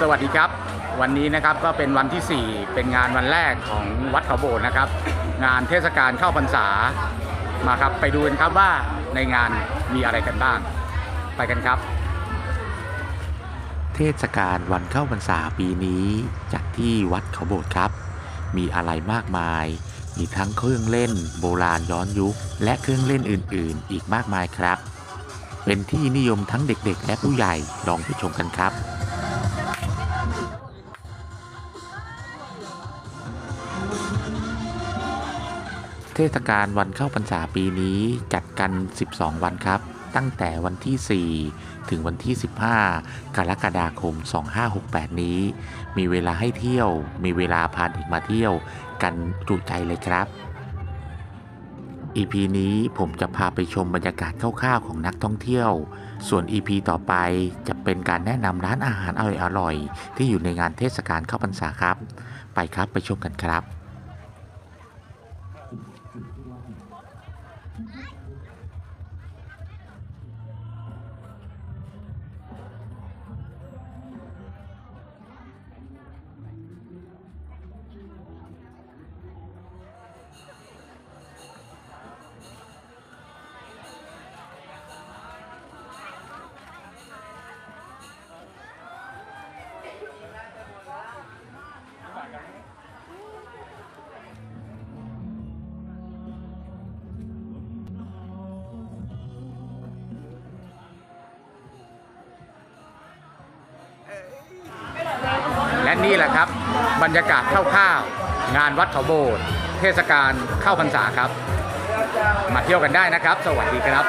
สวัสดีครับ วันนี้นะครับก็เป็นวันที่ 4 เป็นงานวันแรกของวัดเขาโบสถ์นะครับ งานเทศกาลเข้าพรรษามาครับไปดูกันครับว่าในงานมีอะไรกันบ้าง ไปกันครับ เทศกาลวันเข้าพรรษาปีนี้จัดที่วัดเขาโบสถ์ครับ มีอะไรมากมาย มีทั้งเครื่องเล่นโบราณย้อนยุค และเครื่องเล่นอื่น ๆ อีกมากมายครับ เป็นที่นิยมทั้งเด็กๆ และผู้ใหญ่ลองไปชมกันครับ ทศกาลวันเข้าพรรษาปีนี้จัดกัน 12 วันครับ ตั้งแต่วันที่ 4 ถึงวันที่ 15 กรกฎาคม 2568 นี้ มีเวลาให้เที่ยว มีเวลาพาเด็กมาเที่ยวกันจุใจเลยครับ EP นี้ผมจะพาไปชมบรรยากาศคร่าวๆของนักท่องเที่ยว ส่วน EP ต่อไปจะเป็นการแนะนำร้านอาหารอร่อยๆ ที่อยู่ในงานเทศกาลเข้าพรรษาครับ ไปครับไปชมกันครับ 아! และนี่แหละครับ บรรยากาศคร่าวๆงานวัดเขาโบสถ์เทศกาลเข้าพรรษาครับ มาเที่ยวกันได้นะครับ สวัสดีครับ